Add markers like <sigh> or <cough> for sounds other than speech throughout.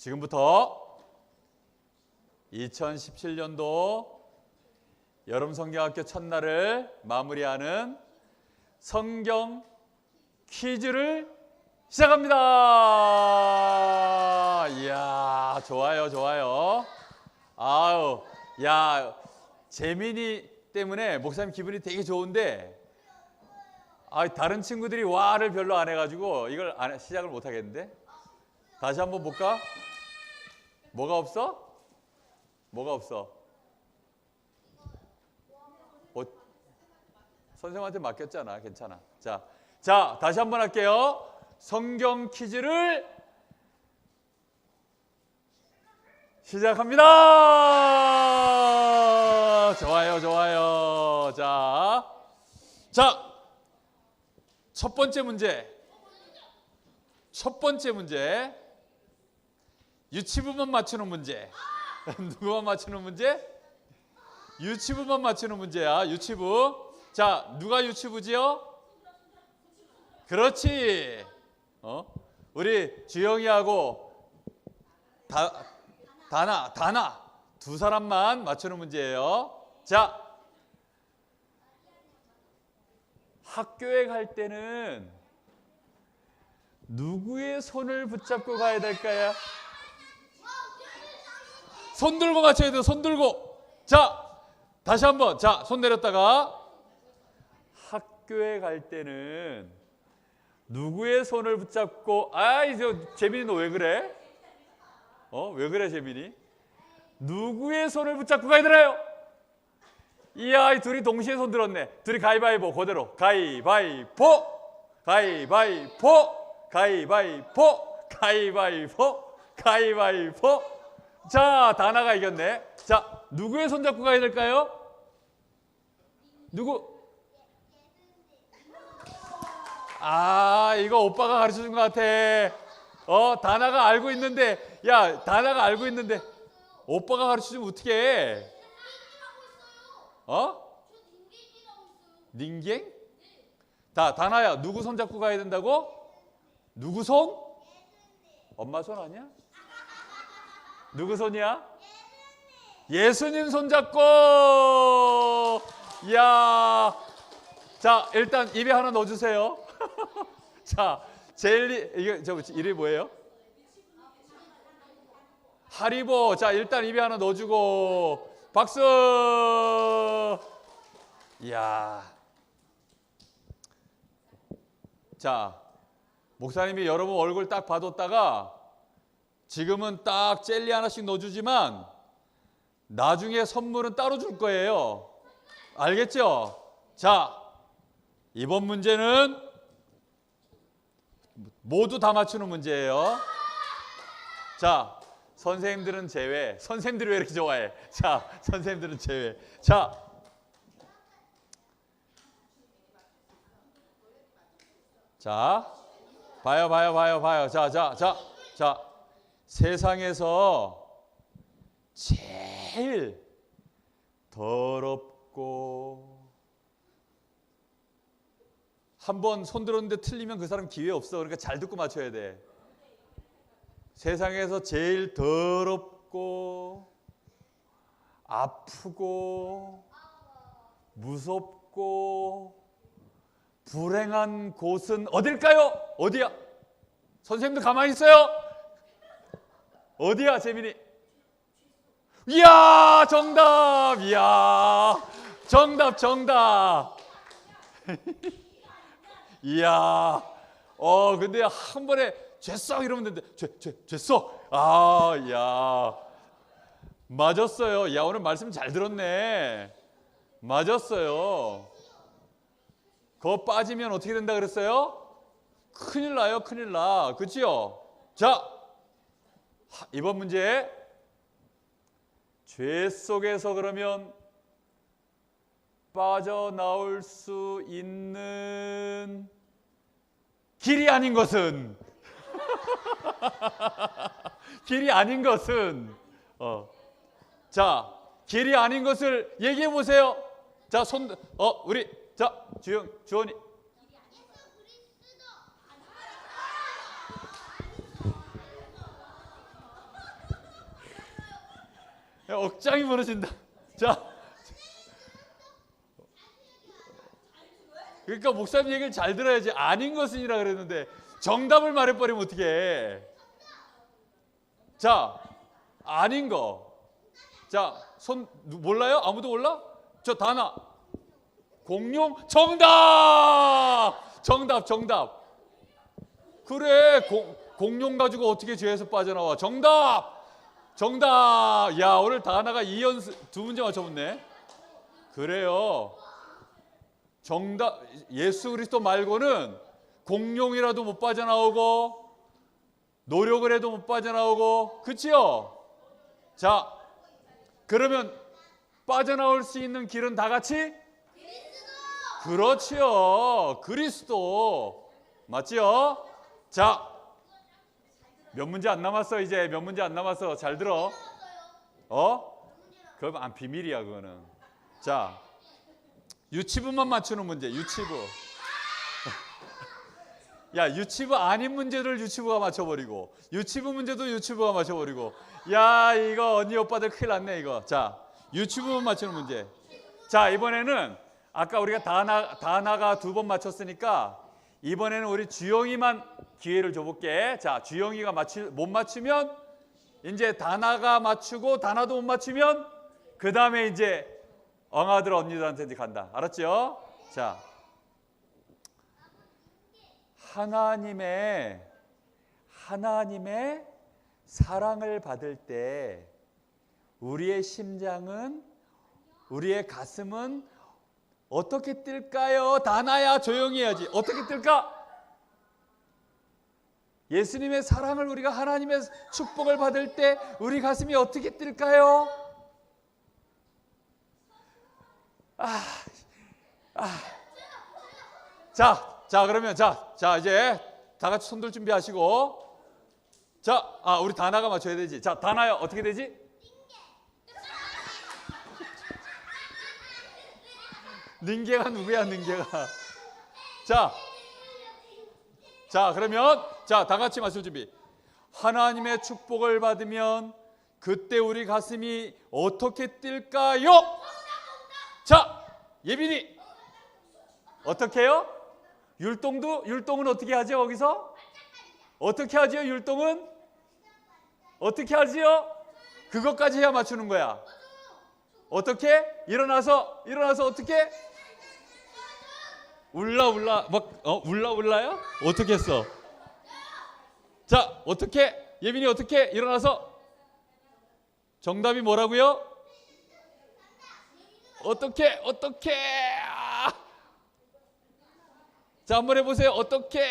지금부터 2017년도 여름 성경학교 첫날을 마무리하는 성경 퀴즈를 시작합니다. 이야, 좋아요, 좋아요. 아우, 야, 재민이 때문에 목사님 기분이 되게 좋은데, 아, 다른 친구들이 와를 별로 안 해가지고 이걸 안 해- 시작을 못 하겠는데? 다시 한번 볼까? 뭐가 없어? 뭐가 없어? 어, 선생님한테 맡겼잖아. 괜찮아. 자, 자, 다시 한번 할게요. 성경 퀴즈를 시작합니다. 좋아요, 좋아요. 자, 자, 첫 번째 문제. 첫 번째 문제. 유치부만 맞추는 문제. <laughs> 누구만 맞추는 문제? 유치부만 맞추는 문제야. 유치부. 자, 누가 유치부지요? 그렇지. 어? 우리 주영이하고 다, 다나, 다나 두 사람만 맞추는 문제예요. 자, 학교에 갈 때는 누구의 손을 붙잡고 가야 될까요? 손 들고 맞춰야 돼요. 손 들고. 자, 다시 한번. 자, 손 내렸다가 학교에 갈 때는 누구의 손을 붙잡고 아이 저 재민이 너 왜 그래? 어? 왜 그래 재민이? 누구의 손을 붙잡고 가야 되나요? 이 둘이 동시에 손 들었네. 둘이 가위바위보 그대로 가위바위보 가위바위보 가위바위보 가위바위보 가위바위보 자 다나가 이겼네. 자 누구의 손 잡고 가야 될까요? 누구? 아, 이거 오빠가 가르쳐 준 것 같아. 어, 다나가 알고 있는데, 야, 다나가 알고 있는데, 오빠가 가르쳐 주면 어떡해? 어? 닌갱? 다, 다나야, 누구 손 잡고 가야 된다고? 누구 손? 엄마 손 아니야? 누구 손이야? 예수님 손 잡고! 야 자, 일단 입에 하나 넣어 주세요. <laughs> 자, 젤리 이게 저 이름이 뭐예요? 하리보. 자, 일단 입에 하나 넣어 주고 박수. 이야. 자, 목사님이 여러분 얼굴 딱 봐뒀다가 지금은 딱 젤리 하나씩 넣어주지만 나중에 선물은 따로 줄 거예요. 알겠죠? 자, 이번 문제는 모두 다 맞추는 문제예요. 자, 선생님들은 제외. 선생님들이 왜 이렇게 좋아해? 자, 선생님들은 제외. 자, 자, 봐요, 봐요, 봐요, 봐요. 자, 자, 자, 자, 세상에서 제일 더럽고 한 번 손 들었는데 틀리면 그 사람 기회 없어. 그러니까 잘 듣고 맞춰야 돼. 세상에서 제일 더럽고 아프고 무섭고 불행한 곳은 어딜까요? 어디야? 선생님도 가만히 있어요. 어디야, 재민이? 이야, 정답. 이야. 정답, 정답. <laughs> 이야, 어, 근데 한 번에 죄써 이러면 되는데, 죄, 죄, 죄써. 아, 야. 맞았어요. 야, 오늘 말씀 잘 들었네. 맞았어요. 그거 빠지면 어떻게 된다 그랬어요? 큰일 나요, 큰일 나. 그치요? 자, 하, 이번 문제. 죄 속에서 그러면 빠져나올 수 있는 길이 아닌 것은 <laughs> 길이 아닌 것은 어. 자 길이 아닌 것을 얘기해 보세요. 자 손 어 우리 자 주영 주원이 야, 억장이 무너진다. 자. 그러니까 목사님 얘기를 잘 들어야지 아닌 것은이라 그랬는데 정답을 말해버리면 어떻게 자, 아닌 거. 자, 손 누- 몰라요? 아무도 몰라? 저 다나. 공룡 정답! 정답, 정답. 그래, 공, 공룡 가지고 어떻게 죄에서 빠져나와? 정답! 정답! 야, 오늘 다나가 2연승 두 문제 맞춰봤네. 그래요. 정답 예수 그리스도 말고는 공룡이라도 못 빠져나오고 노력을 해도 못 빠져나오고 그치요? 자 그러면 빠져나올 수 있는 길은 다 같이 그렇지요 그리스도 맞지요? 자 몇 문제 안 남았어 이제? 몇 문제 안 남았어? 잘 들어. 어? 그럼 안 비밀이야 그거는. 자 유치부만 맞추는 문제 유치부. <laughs> 야 유치부 아닌 문제를 유치부가 맞춰버리고 유치부 문제도 유치부가 맞춰버리고. 야 이거 언니 오빠들 큰일 났네 이거. 자 유치부만 맞추는 문제. 자 이번에는 아까 우리가 다나 다나가 두 번 맞췄으니까 이번에는 우리 주영이만 기회를 줘볼게 자 주영이가 맞추 못 맞추면 이제 다나가 맞추고 다나도 못 맞추면 그 다음에 이제 엉아들 언니들한테 이제 간다 알았죠? 자 하나님의 하나님의 사랑을 받을 때 우리의 심장은 우리의 가슴은 어떻게 뛸까요? 다나야 조용히 해야지. 어떻게 뛸까? 예수님의 사랑을 우리가 하나님의 축복을 받을 때 우리 가슴이 어떻게 뛸까요? 아, 아. 자, 자 그러면 자, 자 이제 다 같이 손들 준비하시고, 자, 아 우리 다나가 맞춰야 되지. 자, 다나야 어떻게 되지? 닌게가 누구야, 닌게가? 자, 자 그러면 자다 같이 맞출 준비. 하나님의 축복을 받으면 그때 우리 가슴이 어떻게 뛸까요? 자, 예빈이 어떻게 해요? 율동도 율동은 어떻게 하죠 거기서? 어떻게 하지요 율동은? 어떻게 하지요? 그것까지 해야 맞추는 거야. 어떻게? 일어나서 일어나서 어떻게? 울라 울라 막 어, 울라 울라요? 어떻게 했어? 자 어떻게? 예빈이 어떻게? 일어나서 정답이 뭐라고요? 어떻게 어떻게? 아. 자 한번 해보세요. 어떻게?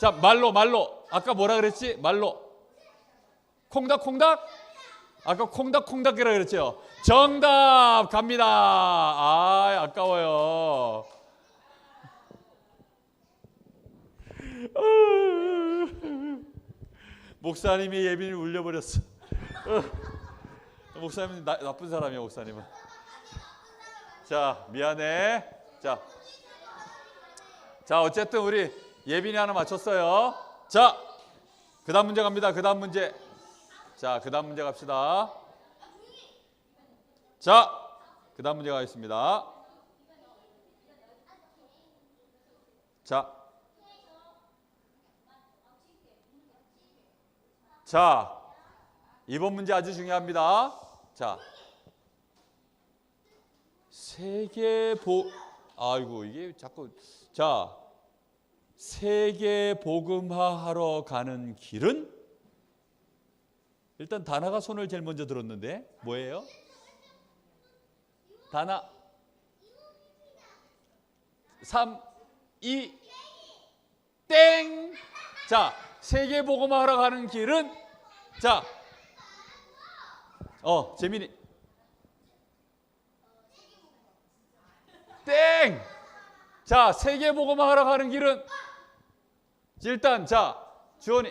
자 말로 말로 아까 뭐라 그랬지? 말로 콩닥 콩닥 아까 콩닥콩닥이라 그랬죠. 정답 갑니다. 아 아까워요. 목사님이 예빈을 울려버렸어. 목사님 나, 나쁜 사람이야 목사님은. 자 미안해. 자, 자 어쨌든 우리 예빈이 하나 맞췄어요. 자, 그다음 문제 갑니다. 그다음 문제. 자, 그 다음 문제 갑시다. 자, 그 다음 문제 가겠습니다. 자, 자, 이번 문제 아주 중요합니다. 자, 세계 보, 아이고 이게 자꾸 자, 세계 복음화하러 가는 길은 일단 다나가 손을 제일 먼저 들었는데 뭐예요? 다나 3 2 땡. 자, 세계 복음화하러 가는 길은 자. 어, 재민이 땡. 자, 세계 복음화하러 가는 길은 일단 자, 주원이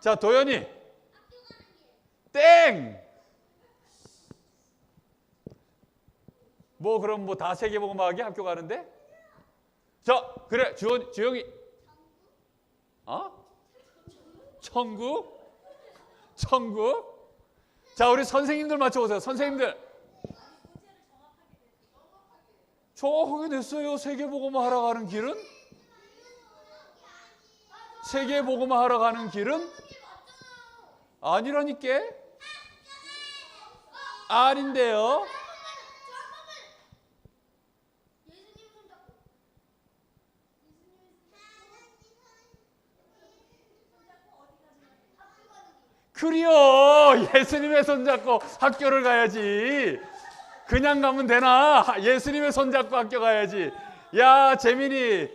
자, 도현이 땡. 뭐 그럼 뭐 다 세계 복음화하기 학교 가는데? 자, 그래. 주원 주영이 어? 천국? 천국? 자, 우리 선생님들 맞춰 보세요. 선생님들. 정확하게 냈어요. 세계복음화 하러 가는 길은? 세계 복음화 하러 가는 길은? 아니라니까? 아닌데요. 그리요. 예수님의 손잡고 학교를 가야지. 그냥 가면 되나? 예수님의 손잡고 학교 가야지. 야, 재민이.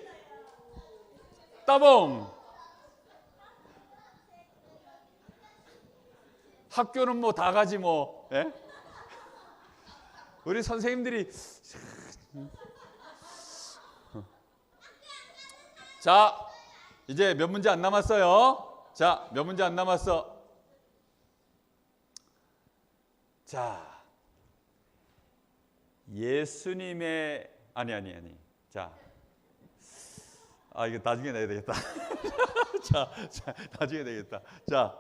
따봉. 학교는 뭐 다 가지 뭐. 예? 우리 선생님들이 자, 이제 몇 문제 안 남았어요. 자, 몇 문제 안 남았어. 자, 예수님의 아니 아니 아니. 자, 아 이거 나중에 내야 되겠다. <laughs> 자, 자, 나중에 되겠다. 자,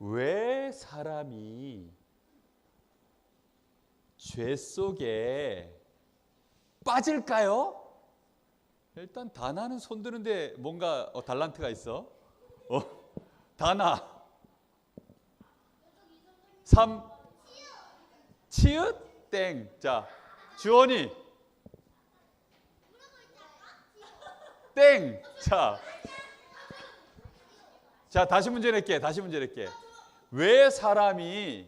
왜 사람이 죄 속에 빠질까요? 일단 다나는 손 드는데 뭔가 어, 달란트가 있어. 어, 다나. 3 치읓 땡. 자, 주원이 땡. 자. 자, 다시 문제 낼게. 다시 문제 낼게. 왜 사람이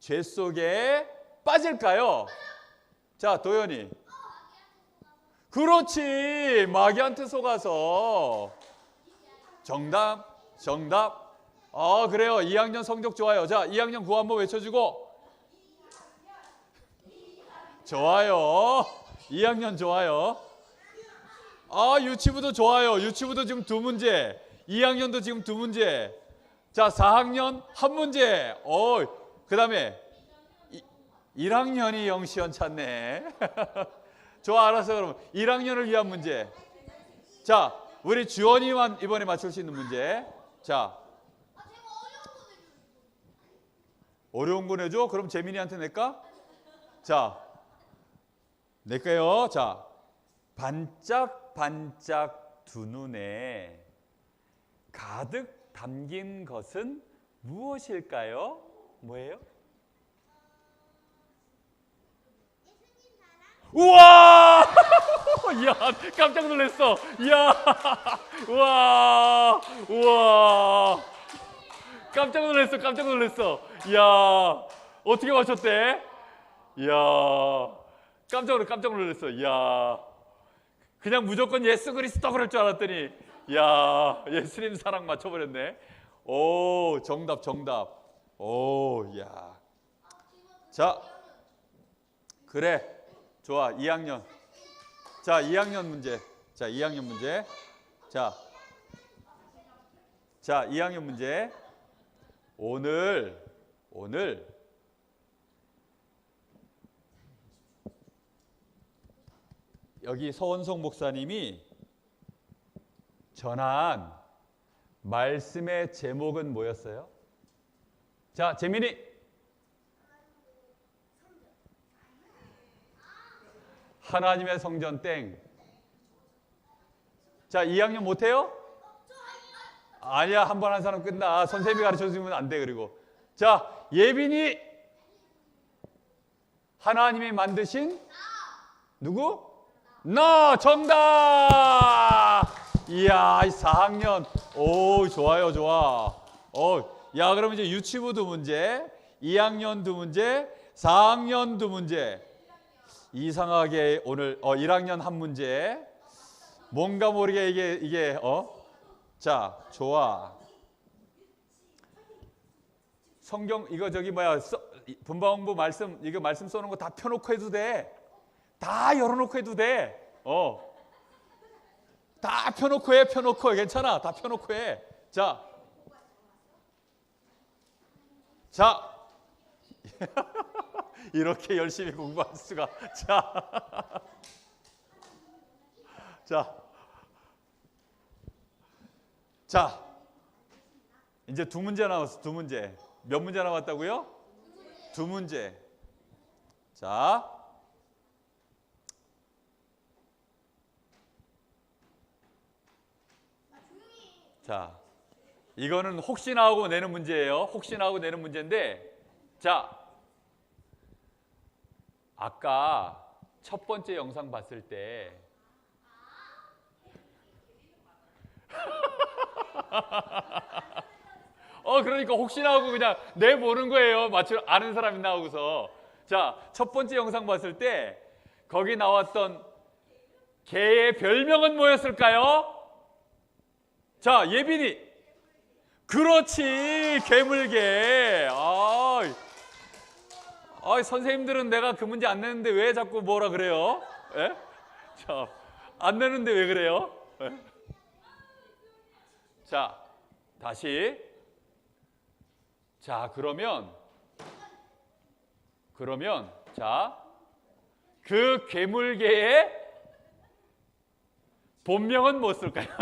죄 속에 빠질까요? 자, 도현이. 그렇지. 마귀한테 속아서. 정답. 정답. 아, 그래요. 2학년 성적 좋아요. 자, 2학년 구호 한번 외쳐주고. 좋아요. 2학년 좋아요. 아, 유치부도 좋아요. 유치부도 지금 두 문제. 2학년도 지금 두 문제. 자, 4학년 한 문제. 어, 그 다음에 1학년이 영시연 찾네. <laughs> 좋아, 알았어. 그럼 1학년을 위한 문제. 자, 우리 주원이만 이번에 맞출 수 있는 문제. 자, 어려운 거 내줘? 그럼 재민이한테 낼까? 자, 낼까요? 자, 반짝반짝 두 눈에 가득 담긴 것은 무엇일까요? 뭐예요? 우와! <laughs> 야, 깜짝 놀랐어. 야, <laughs> 우와, 우와. 깜짝 놀랐어, 깜짝 놀랐어. 야, 어떻게 맞췄대? 야, 깜짝 놀 깜짝 놀랐어. 야, 그냥 무조건 예수 그리스도 그럴 줄 알았더니, 야, 예수님 사랑 맞춰버렸네. 오, 정답, 정답. 오, 야. 자, 그래. 좋아. 2학년. 자, 2학년 문제. 자, 2학년 문제. 자. 자, 2학년 문제. 오늘 오늘 여기 서원성 목사님이 전한 말씀의 제목은 뭐였어요? 자, 재민이 하나님의 성전 땡. 자, 2학년 못해요? 아니야, 한 번 한 사람 끝나. 선생님이 가르쳐 주면 안 돼, 그리고. 자, 예빈이 하나님이 만드신 누구? 나 정답. 이야, 4학년. 오, 좋아요, 좋아. 어, 야, 그럼 이제 유치부 두 문제, 2학년 두 문제, 4학년 두 문제. 이상하게 오늘 어 1학년 한 문제. 뭔가 모르게 이게 이게 어? 자, 좋아. 성경 이거 저기 뭐야 써, 분방부 말씀 이거 말씀 써놓은 거 다 펴놓고 해도 돼. 다 열어놓고 해도 돼. 어. 다 펴놓고 해, 펴놓고 해. 괜찮아. 다 펴놓고 해. 자. 자. <laughs> 이렇게 열심히 공부할 수가. 자. <laughs> 자. 자. 이제 두 문제 남았어. 두 문제. 몇 문제 남았다고요? 두 문제. 자. 자. 이거는 혹시나 하고 내는 문제예요. 혹시나 하고 내는 문제인데 자. 아까 첫 번째 영상 봤을 때 <laughs> 어 그러니까 혹시나 하고 그냥 내보는 거예요. 맞추 아는 사람이 나오고서 자 첫 번째 영상 봤을 때 거기 나왔던 개의 별명은 뭐였을까요? 자 예빈이 그렇지 괴물개. 아, 아 선생님들은 내가 그 문제 안 내는데 왜 자꾸 뭐라 그래요? 예? 자 안 내는데 왜 그래요? 예? 자 다시 자, 그러면 그러면 자, 그 괴물계의 본명은 뭐 쓸까요? <laughs>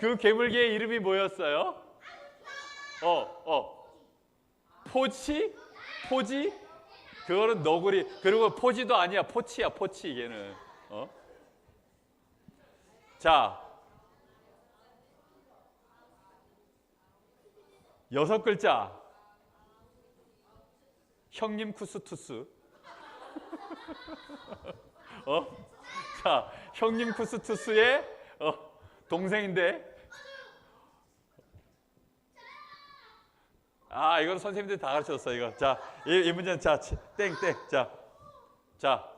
그 괴물계의 이름이 뭐였어요? 어, 어. 포치? 포지? 그거는 너구리. 그리고 포지도 아니야. 포치야, 포치 이게는. 어? 자, 여섯 글자. 형님 쿠스투스. <laughs> 어? 자, 형님 쿠스투스의 어, 동생인데. 아, 이건 선생님들이 다 가르쳤어, 이거. 자, 이, 이 문제는 자, 치- 땡, 땡. 자, 자.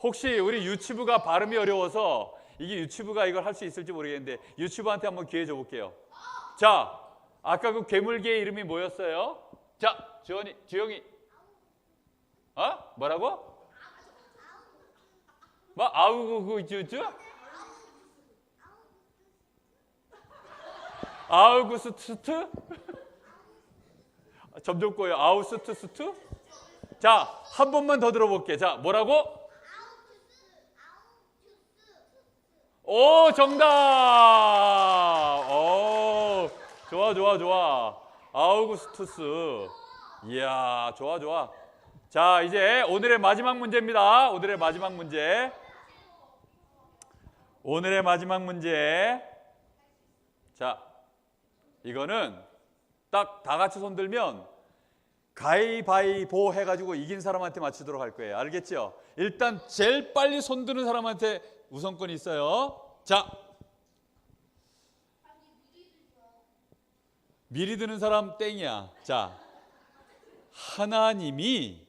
혹시 우리 유튜브가 발음이 어려워서 이게 유튜브가 이걸 할 수 있을지 모르겠는데 유튜브한테 한번 기회 줘볼게요. 자, 아까 그 괴물개의 이름이 뭐였어요? 자, 주원이, 주영이. 어? 뭐라고? 뭐 아우구구 주주? 아우구스투트? 점점 꼬여. 아우스투스투? 자, 한 번만 더 들어볼게. 자, 뭐라고? 오, 정답! 오, 좋아, 좋아, 좋아. 아우구스투스. 이야, 좋아, 좋아. 자, 이제 오늘의 마지막 문제입니다. 오늘의 마지막 문제. 오늘의 마지막 문제. 자, 이거는 딱 다 같이 손 들면 가위바위보 해가지고 이긴 사람한테 맞추도록 할 거예요. 알겠죠? 일단 제일 빨리 손 드는 사람한테 우선권이 있어요. 자, 미리 드는 사람 땡이야. 자, 하나님이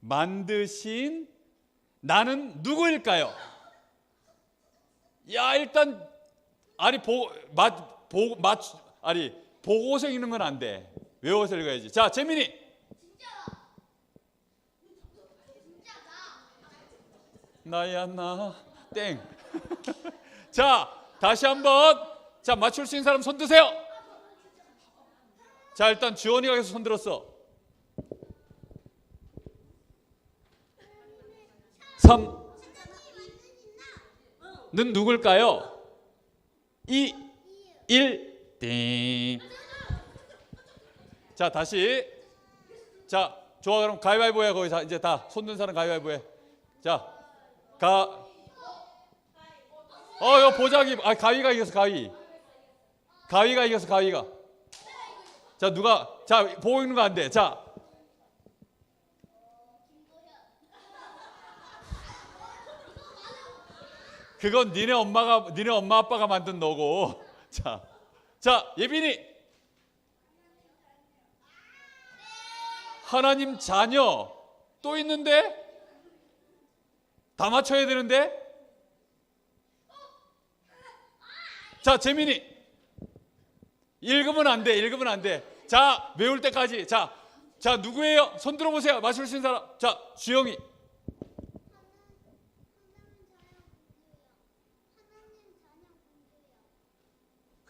만드신 나는 누구일까요? 야, 일단 아니 보맞보 맞 아니 보고서 읽는 건 안 돼. 외워서 읽어야지. 자, 재민이. 나야 나 땡. <laughs> 자, 다시 한번 자 맞출 수 있는 사람 손 드세요. 자, 일단 주원이가 계속 손 들었어. 3. 는 누굴까요? 2, 1, 띵. 자, 다시. 자, 좋아. 그럼 가위바위보 해. 거기서 이제 다 손 든 사람 가위바위보 해. 자, 가. 어, 이거 보자기. 아, 가위가 이겼어, 가위. 가위가 이겼어, 가위가. 자, 누가. 자, 보고 있는 거 안 돼. 자. 그건 니네 엄마가 니네 엄마 아빠가 만든 너고. <laughs> 자. 자, 예빈이. 하나님 자녀 또 있는데? 다 맞춰야 되는데? 자 재민이. 읽으면 안 돼 읽으면 안 돼 자 외울 때까지. 자, 자 누구예요? 손 들어보세요. 맞출 수 있는 사람. 자 주영이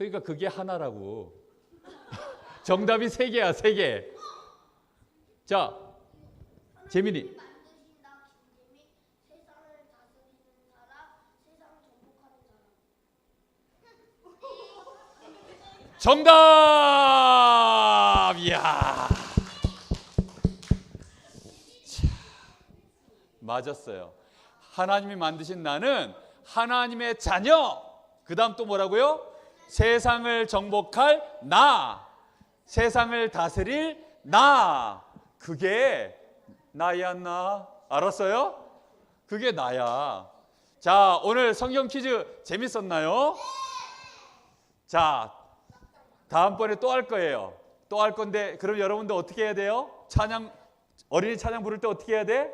그러니까 그게 하나라고. <laughs> 정답이 세 개야, 세 개. 자, 재민이. 정답! 이야. 자, 맞았어요. 하나님이 만드신 나는 하나님의 자녀. 그 다음 또 뭐라고요? 세상을 정복할 나. 세상을 다스릴 나. 그게 나야 나. 알았어요? 그게 나야. 자, 오늘 성경 퀴즈 재밌었나요? 자, 다음번에 또 할 거예요. 또 할 건데 그럼 여러분들 어떻게 해야 돼요? 찬양 어린이 찬양 부를 때 어떻게 해야 돼?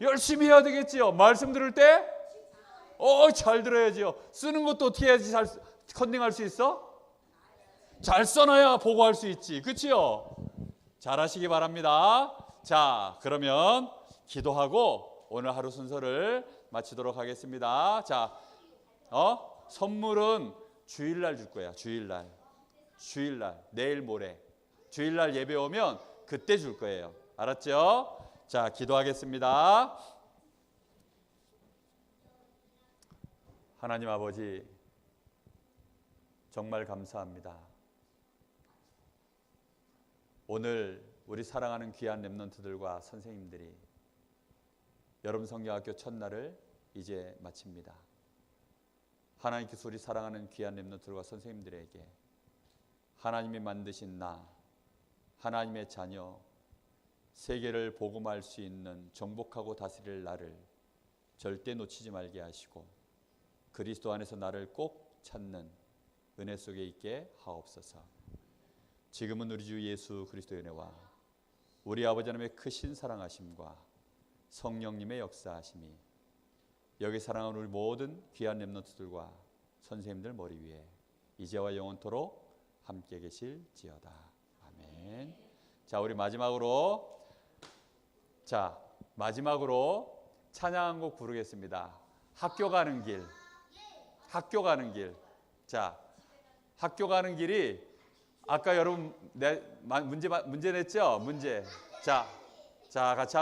열심히 해야 되겠지요. 말씀 들을 때 어, 잘 들어야지요. 쓰는 것도 어떻게 해야지 잘 쓰- 컨닝할 수 있어? 잘 써놔야 보고할 수 있지. 그렇지요? 잘하시기 바랍니다. 자, 그러면 기도하고 오늘 하루 순서를 마치도록 하겠습니다. 자, 어? 선물은 주일날 줄 거야. 주일날. 주일날. 내일 모레. 주일날 예배 오면 그때 줄 거예요. 알았죠? 자, 기도하겠습니다. 하나님 아버지 정말 감사합니다. 오늘 우리 사랑하는 귀한 렘넌트들과 선생님들이 여러분 성경학교 첫날을 이제 마칩니다. 하나님께서 우리 사랑하는 귀한 렘넌트들과 선생님들에게 하나님이 만드신 나, 하나님의 자녀, 세계를 복음할 수 있는 정복하고 다스릴 나를 절대 놓치지 말게 하시고 그리스도 안에서 나를 꼭 찾는 은혜 속에 있게 하옵소서. 지금은 우리 주 예수 그리스도의 은혜와 우리 아버지 하나님의 크신 사랑하심과 성령님의 역사하심이 여기 사랑하는 우리 모든 귀한 렘넌트들과 선생님들 머리 위에 이제와 영원토록 함께 계실지어다. 아멘. 자, 우리 마지막으로 자, 마지막으로 찬양 한 곡 부르겠습니다. 학교 가는 길. 학교 가는 길. 자, 학교 가는 길이 아까 여러분 내 마- 문제 마- 문제 냈죠? 문제. 자, 자 같이